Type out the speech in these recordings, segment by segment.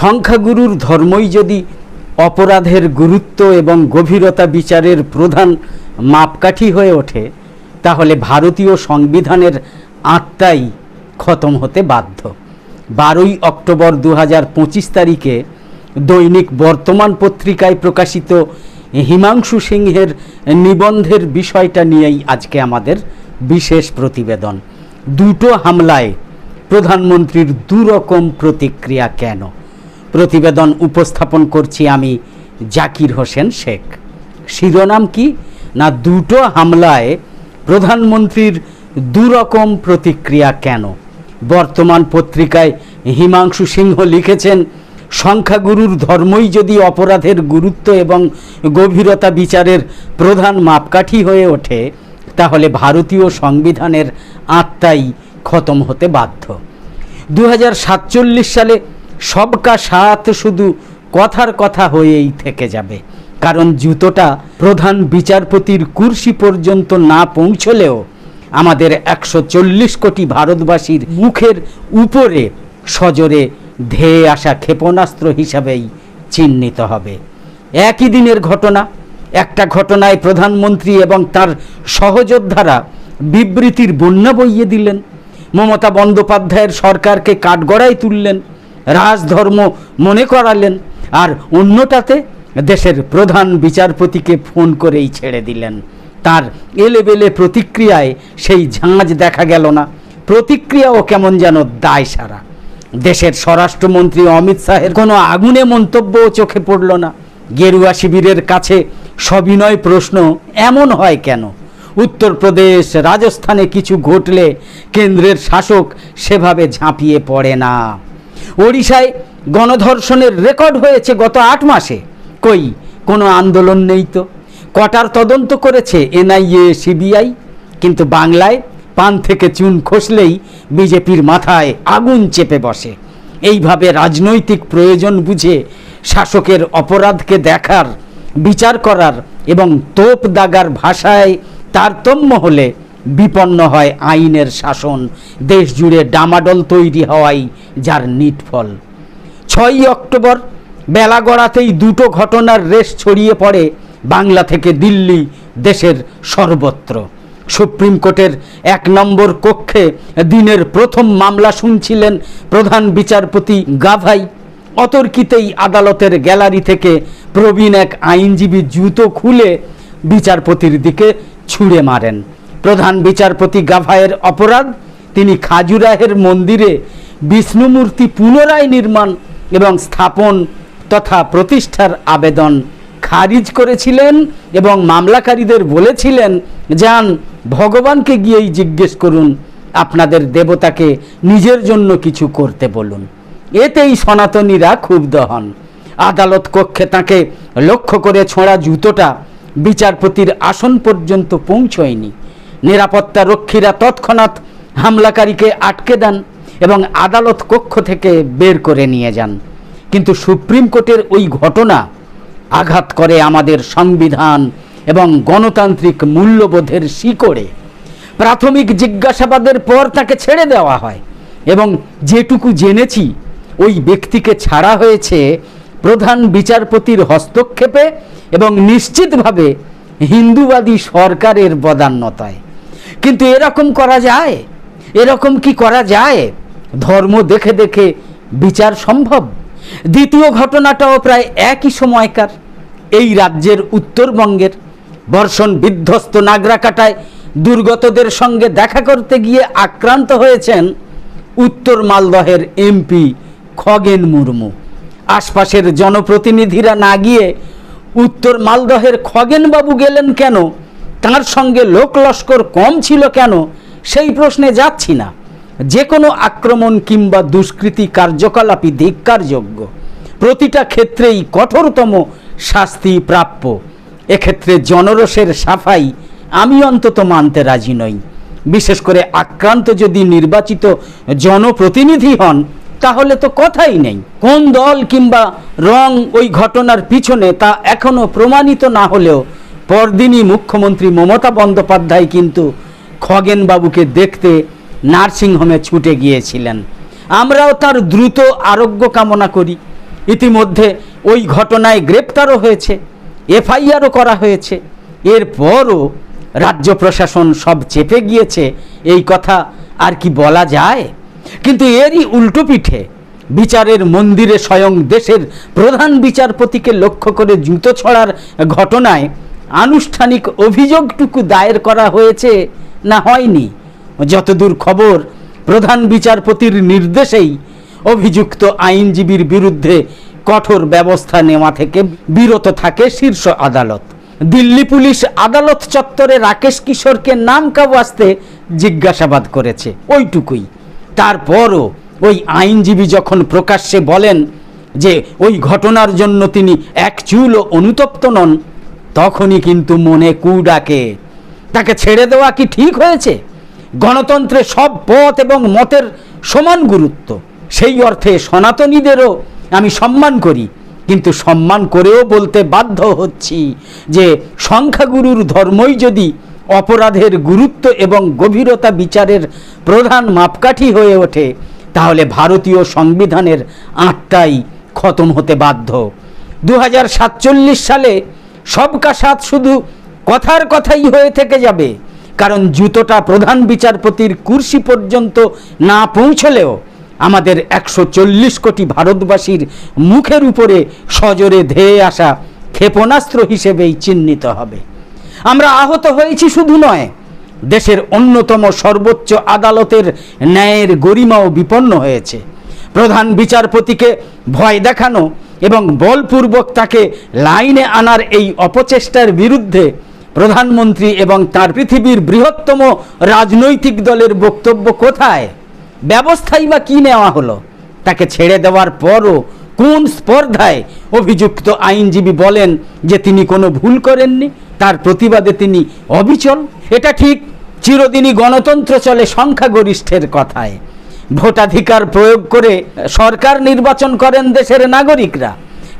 সংখ্যাগুরুর ধর্মই যদি অপরাধের গুরুত্ব এবং গভীরতা বিচারের প্রধান মাপকাঠি হয়ে ওঠে, তাহলে ভারতীয় সংবিধানের আত্মাই খতম হতে বাধ্য। বারোই অক্টোবর দু হাজার পঁচিশ তারিখে দৈনিক বর্তমান পত্রিকায় প্রকাশিত হিমাংশু সিংহের নিবন্ধের বিষয়টা নিয়েই আজকে আমাদের বিশেষ প্রতিবেদন। দুটো হামলায় প্রধানমন্ত্রীর দুরকম প্রতিক্রিয়া কেন? প্রতিবেদন উপস্থাপন করছি আমি জাকির হোসেন শেখ। শিরোনাম কি? না দুটো হামলায় প্রধানমন্ত্রীর দুরকম প্রতিক্রিয়া কেন? বর্তমান পত্রিকায় হিমাংশু সিংহ লিখেছেন, সংখ্যাগুরুর ধর্মই যদি অপরাধের গুরুত্ব এবং গভীরতা বিচারের প্রধান মাপকাঠি হয়ে ওঠে, তাহলে ভারতীয় সংবিধানের আত্মাই খতম হতে বাধ্য। দু হাজার সাতচল্লিশ সালে সবকা সাথ শুধু কথার কথা হয়েই থেকে যাবে। কারণ জুতোটা প্রধান বিচারপতির কুর্সি পর্যন্ত না পৌঁছলেও আমাদের একশো চল্লিশ কোটি ভারতবাসীর মুখের উপরে সজোরে ধেয়ে আসা ক্ষেপণাস্ত্র হিসাবেই চিহ্নিত হবে। একই দিনের ঘটনা, একটা ঘটনায় প্রধানমন্ত্রী এবং তার সহযোদ্ধারা বিবৃতির বন্যা বইয়ে দিলেন। মমতা বন্দ্যোপাধ্যায়ের সরকারকে কাঠগড়ায় তুললেন। রাজধর্ম মনে করালেন আর অন্যটাতে দেশের প্রধান বিচারপতিকে ফোন করেই ছেড়ে দিলেন। তার এলেবেলে প্রতিক্রিয়ায় সেই ঝাঁজ দেখা গেল না। প্রতিক্রিয়াও কেমন যেন দায় সারা দেশের স্বরাষ্ট্রমন্ত্রী অমিত শাহের কোনো আগুনে মন্তব্যও চোখে পড়ল না। গেরুয়া শিবিরের কাছে সবিনয় প্রশ্ন, এমন হয় কেন? উত্তরপ্রদেশ, রাজস্থানে কিছু ঘটলে কেন্দ্রের শাসক সেভাবে ঝাঁপিয়ে পড়ে না। ওড়িশায় গণধর্ষণের রেকর্ড হয়েছে গত আট মাসে। কই, কোনো আন্দোলন নেই তো। কটার তদন্ত করেছে এনআইএ, সিবিআই। কিন্তু বাংলায় পান থেকে চুন খসলেই বিজেপির মাথায় আগুন চেপে বসে। এইভাবে রাজনৈতিক প্রয়োজন বুঝে শাসকের অপরাধকে দেখার, বিচার করার এবং তোপ দাগার ভাষায় তারতম্য হলে বিপন্ন হয় আইনের শাসন। দেশ জুড়ে ডামাডোল তৈরি হওয়াই যার নিটফল। ছয়ই অক্টোবর বেলা গড়াতেই দুটো ঘটনার রেশ ছড়িয়ে পড়ে বাংলা থেকে দিল্লি, দেশের সর্বত্র। সুপ্রিম কোর্টের এক নম্বর কক্ষে দিনের প্রথম মামলা শুনছিলেন প্রধান বিচারপতি গাভাই। অতর্কিতেই আদালতের গ্যালারি থেকে প্রবীণ এক আইনজীবী জুতো খুলে বিচারপতির দিকে ছুঁড়ে মারেন। প্রধান বিচারপতি গাভায়ের অপরাধ, তিনি খাজুরাহের মন্দিরে বিষ্ণুমূর্তি পুনরায় নির্মাণ এবং স্থাপন তথা প্রতিষ্ঠার আবেদন খারিজ করেছিলেন এবং মামলাকারীদের বলেছিলেন, যান, ভগবানকে গিয়েই জিজ্ঞেস করুন, আপনাদের দেবতাকে নিজের জন্য কিছু করতে বলুন। এতেই সনাতনীরা ক্ষুব্ধ হন। আদালত কক্ষে তাকে লক্ষ্য করে ছোঁড়া জুতোটা বিচারপতির আসন পর্যন্ত পৌঁছয়নি। নিরাপত্তা রক্ষীরা তৎক্ষণাৎ হামলাকারীকে আটকে দেন এবং আদালত কক্ষ থেকে বের করে নিয়ে যান। কিন্তু সুপ্রিম কোর্টের ওই ঘটনা আঘাত করে আমাদের সংবিধান এবং গণতান্ত্রিক মূল্যবোধের শিকড়ে। প্রাথমিক জিজ্ঞাসাবাদের পর তাকে ছেড়ে দেওয়া হয় এবং যেটুকু জেনেছি, ওই ব্যক্তিকে ছাড়া হয়েছে প্রধান বিচারপতির হস্তক্ষেপে এবং নিশ্চিতভাবে হিন্দুবাদী সরকারের বদান্যতায়। কিন্তু এরকম করা যায়? এরকম কি করা যায়? ধর্ম দেখে দেখে বিচার সম্ভব। দ্বিতীয় ঘটনাটাও প্রায় একই সময়কার। এই রাজ্যের উত্তরবঙ্গের বর্ষণ বিধ্বস্ত নাগরাকাটায় দুর্গতদের সঙ্গে দেখা করতে গিয়ে আক্রান্ত হয়েছেন উত্তর মালদহের এমপি খগেন মুর্মু। আশপাশের জনপ্রতিনিধিরা না গিয়ে উত্তর মালদহের খগেনবাবু গেলেন কেন? তার সঙ্গে লোক লস্কর কম ছিল কেন? সেই প্রশ্নে যাচ্ছি না। যে কোনো আক্রমণ কিংবা দুষ্কৃতি কার্যকলাপই ধিক্কারযোগ্য। প্রতিটা ক্ষেত্রেই কঠোরতম শাস্তি প্রাপ্য। এক্ষেত্রে জনরসের সাফাই আমি অন্তত মানতে রাজি নই। বিশেষ করে আক্রান্ত যদি নির্বাচিত জনপ্রতিনিধি হন, তাহলে তো কথাই নেই। কোন দল কিংবা রং ওই ঘটনার পিছনে তা এখনও প্রমাণিত না হলেও পরদিনই মুখ্যমন্ত্রী মমতা বন্দ্যোপাধ্যায় কিন্তু খগেনবাবুকে দেখতে নার্সিংহোমে ছুটে গিয়েছিলেন। আমরাও তার দ্রুত আরোগ্য কামনা করি। ইতিমধ্যে ওই ঘটনায় গ্রেপ্তারও হয়েছে, এফআইআরও করা হয়েছে। এরপরও রাজ্য প্রশাসন সব চেপে গিয়েছে, এই কথা আর কি বলা যায়? কিন্তু এরই উল্টো পিঠে বিচারের মন্দিরে স্বয়ং দেশের প্রধান বিচারপতিকে লক্ষ্য করে জুতো ছড়ার ঘটনায় আনুষ্ঠানিক অভিযোগটুকু দায়ের করা হয়েছে, না হয়নি। যতদূর খবর, প্রধান বিচারপতির নির্দেশেই অভিযুক্ত আইনজীবীর বিরুদ্ধে কঠোর ব্যবস্থা নেওয়া থেকে বিরত থাকে শীর্ষ আদালত। দিল্লি পুলিশ আদালত চত্বরে রাকেশ কিশোরকে নাম কাওয়াস্তে জিজ্ঞাসাবাদ করেছে। ওইটুকুই। তারপরও ওই আইনজীবী যখন প্রকাশ্যে বলেন যে ওই ঘটনার জন্য তিনি এক চুলও অনুতপ্ত নন তখনই কিন্তু মনে কু ডাকে। তাকে ছেড়ে দেওয়া কি ঠিক হয়েছে? গণতন্ত্রে সব পথ এবং মতের সমান গুরুত্ব। সেই অর্থে সনাতনীদেরও আমি সম্মান করি। কিন্তু সম্মান করেও বলতে বাধ্য হচ্ছি যে সংখ্যাগুরুর ধর্মই যদি অপরাধের গুরুত্ব এবং গভীরতা বিচারের প্রধান মাপকাঠি হয়ে ওঠে, তাহলে ভারতীয় সংবিধানের আটটাই খতম হতে বাধ্য। দু হাজার সাতচল্লিশ সালে সবকা সাথ শুধু কথার কথাই হয়ে থেকে যাবে। কারণ জুতোটা প্রধান বিচারপতির কুর্সি পর্যন্ত না পৌঁছলেও আমাদের একশো চল্লিশ কোটি ভারতবাসীর মুখের উপরে সজোরে ধেয়ে আসা ক্ষেপণাস্ত্র হিসেবেই চিহ্নিত হবে। আমরা আহত হয়েছি শুধু নয়, দেশের অন্যতম সর্বোচ্চ আদালতের ন্যায়ের গরিমাও বিপন্ন হয়েছে। প্রধান বিচারপতিকে ভয় দেখানো এবং বলপূর্বক তাকে লাইনে আনার এই অপচেষ্টার বিরুদ্ধে প্রধানমন্ত্রী এবং তার পৃথিবীর বৃহত্তম রাজনৈতিক দলের বক্তব্য কোথায়? ব্যবস্থাই বা কী নেওয়া হলো? তাকে ছেড়ে দেওয়ার পরও কোন স্পর্ধায় অভিযুক্ত আইনজীবী বলেন যে তিনি কোনো ভুল করেননি? তার প্রতিবাদে তিনি অবিচল? এটা ঠিক, চিরদিনই গণতন্ত্র চলে সংখ্যাগরিষ্ঠের কথায়। ভোটাধিকার প্রয়োগ করে সরকার নির্বাচন করেন দেশের নাগরিকরা।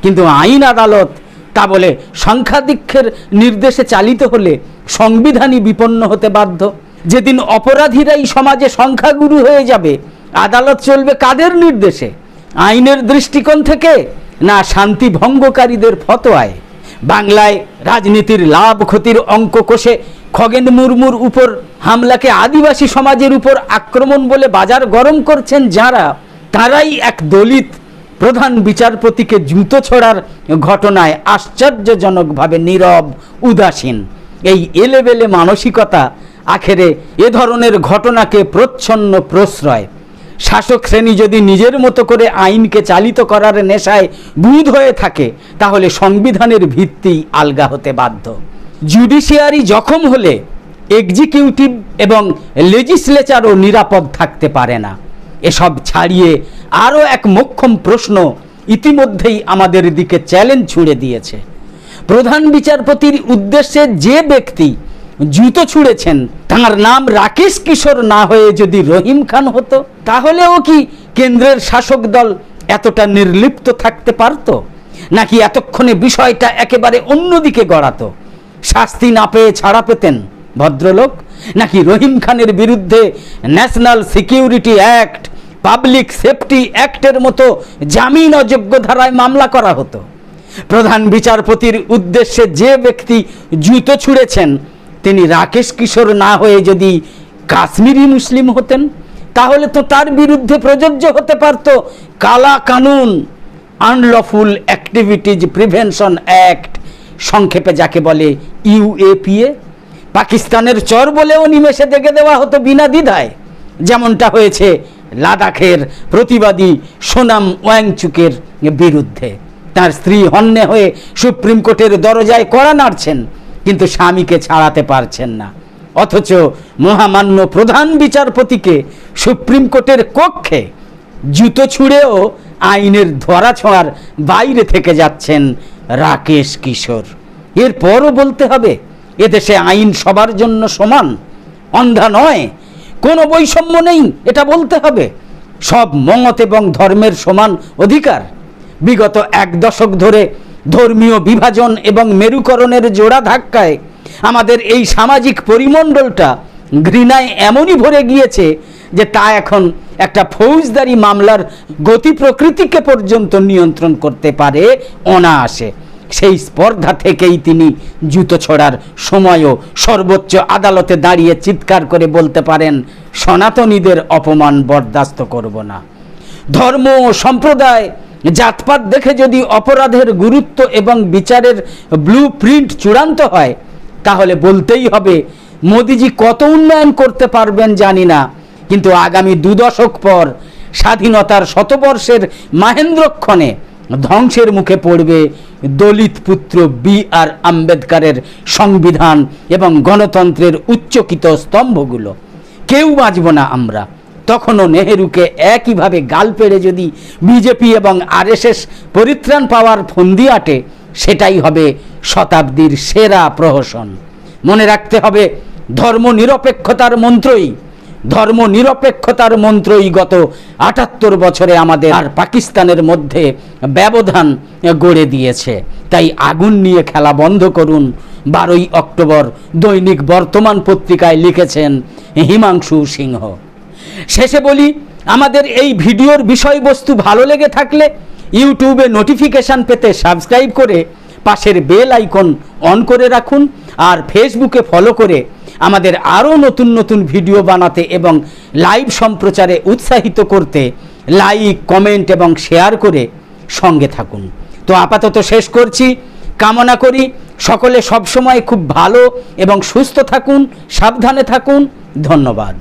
কিন্তু আইন আদালত তা বলে সংখ্যাধিক্ষের নির্দেশে চালিত হলে সংবিধানই বিপন্ন হতে বাধ্য। যেদিন অপরাধীরাই সমাজে সংখ্যাগুরু হয়ে যাবে, আদালত চলবে কাদের নির্দেশে? আইনের দৃষ্টিকোণ থেকে না শান্তি ভঙ্গকারীদের ফতোয়ায়? বাংলায় রাজনীতির লাভ ক্ষতির অঙ্ক কষে খগেন মুর্মুর উপর হামলাকে আদিবাসী সমাজের উপর আক্রমণ বলে বাজার গরম করছেন যারা, তারাই এক দলিত প্রধান বিচারপতিকে জুতো ছোড়ার ঘটনায় আশ্চর্যজনকভাবে নীরব, উদাসীন। এই এলেবেলে মানসিকতা আখেরে এ ধরনের ঘটনাকে প্রচ্ছন্ন প্রশ্রয়। শাসক শ্রেণি যদি নিজের মতো করে আইনকে চালিত করার নেশায় বুধ হয়ে থাকে, তাহলে সংবিধানের ভিত্তি আলগা হতে বাধ্য। জুডিশিয়ারি জখম হলে এক্সিকিউটিভ এবং লেজিসলেচারও নিরাপদ থাকতে পারে না এসব ছাড়িয়ে আরও এক মোক্ষম প্রশ্ন ইতিমধ্যেই আমাদের দিকে চ্যালেঞ্জ ছুড়ে দিয়েছে প্রধান বিচারপতির উদ্দেশ্যে যে ব্যক্তি জুতো ছুঁড়েছেন তার নাম রাকেশ কিশোর না হয়ে যদি রহিম খান হতো তাহলেও কি কেন্দ্রের শাসক দল এতটা নির্লিপ্ত থাকতে পারত নাকি এতক্ষণে বিষয়টা একেবারে অন্যদিকে গড়াতো শাস্তি না পেয়ে ছাড়া পেতেন ভদ্রলোক? নাকি রহিম খানের বিরুদ্ধে national security act, public safety অ্যাক্টের মতো জামিন অযোগ্য ধারায় মামলা করা হতো? প্রধান বিচারপতির উদ্দেশ্যে যে ব্যক্তি জুতো ছুঁড়েছেন, তিনি রাকেশ কিশোর না হয়ে যদি কাশ্মীরি মুসলিম হতেন, তাহলে তো তার বিরুদ্ধে প্রযোজ্য হতে পারত কালা কানুন, আনলফুল অ্যাক্টিভিটিজ প্রিভেনশন অ্যাক্ট সংক্ষেপে যাকে বলে ইউএপিএ, পাকিস্তানের চর বলেও নিমেষে দেখে দেওয়া হতো বিনা দ্বিধায়। যেমনটা হয়েছে লাদাখের প্রতিবাদী সোনাম ওয়াংচুকের বিরুদ্ধে। তার স্ত্রী হন্যে হয়ে সুপ্রিম কোর্টের দরজায় কড়া নাড়ছেন, কিন্তু স্বামীকে ছাড়াতে পারছেন না। অথচ মহামান্য প্রধান বিচারপতিকে সুপ্রিম কোর্টের কক্ষে জুতো ছুঁড়েও আইনের ধরা ছোঁয়ার বাইরে থেকে যাচ্ছেন রাকেশ কিশোর। এরপরও বলতে হবে, এদেশে আইন সবার জন্য সমান, অন্ধা নয়, কোনো বৈষম্য নেই, এটা বলতে হবে। সব মত এবং ধর্মের সমান অধিকার। বিগত এক দশক ধরে ধর্মীয় বিভাজন এবং মেরুকরণের জোড়া ধাক্কায় আমাদের এই সামাজিক পরিমণ্ডলটা ঘৃণায় এমনই ভরে গিয়েছে যে তা এখন একটা ফৌজদারি মামলার গতি প্রকৃতিকে পর্যন্ত নিয়ন্ত্রণ করতে পারে অনায়াসে। সেই স্পর্ধা থেকেই তিনি জুতো ছড়ার সময়ও সর্বোচ্চ আদালতে দাঁড়িয়ে চিৎকার করে বলতে পারেন, সনাতনীদের অপমান বরদাস্ত করব না। ধর্ম সম্প্রদায় জাতপাত দেখে যদি অপরাধের গুরুত্ব এবং বিচারের ব্লু প্রিন্ট চূড়ান্ত হয়, তাহলে বলতেই হবে মোদিজি কত উন্নয়ন করতে পারবেন জানি না, কিন্তু আগামী দু দশক পর স্বাধীনতার শতবর্ষের মাহেন্দ্রক্ষণে ধ্বংসের মুখে পড়বে দলিত পুত্র বি আর আম্বেদকারের সংবিধান এবং গণতন্ত্রের উচ্চকিত স্তম্ভগুলো। কেউ বাঁচব না আমরা। তখনও নেহেরুকে একইভাবে গাল পেড়ে যদি বিজেপি এবং আরএসএস পরিত্রাণ পাওয়ার ফন্দি আটে, সেটাই হবে শতাব্দীর সেরা প্রহসন। মনে রাখতে হবে ধর্ম নিরপেক্ষতার মন্ত্রই ধর্ম নিরপেক্ষতার মন্ত্রই গত আটাত্তর বছরে আমাদের আর পাকিস্তানের মধ্যে ব্যবধান গড়ে দিয়েছে। তাই আগুন নিয়ে খেলা বন্ধ করুন। বারোই অক্টোবর দৈনিক বর্তমান পত্রিকায় লিখেছেন হিমাংশু সিংহ। শেষে বলি, আমাদের এই ভিডিওর বিষয়বস্তু ভালো লেগে থাকলে ইউটিউবে নোটিফিকেশান পেতে সাবস্ক্রাইব করে পাশের বেল আইকন অন করে রাখুন আর ফেসবুকে ফলো করে আমাদের আরও নতুন নতুন ভিডিও বানাতে এবং লাইভ সম্প্রচারে উৎসাহিত করতে লাইক কমেন্ট এবং শেয়ার করে সঙ্গে থাকুন। তো আপাতত শেষ করছি। কামনা করি সকলে সবসময় খুব ভালো এবং সুস্থ থাকুন, সাবধানে থাকুন। ধন্যবাদ।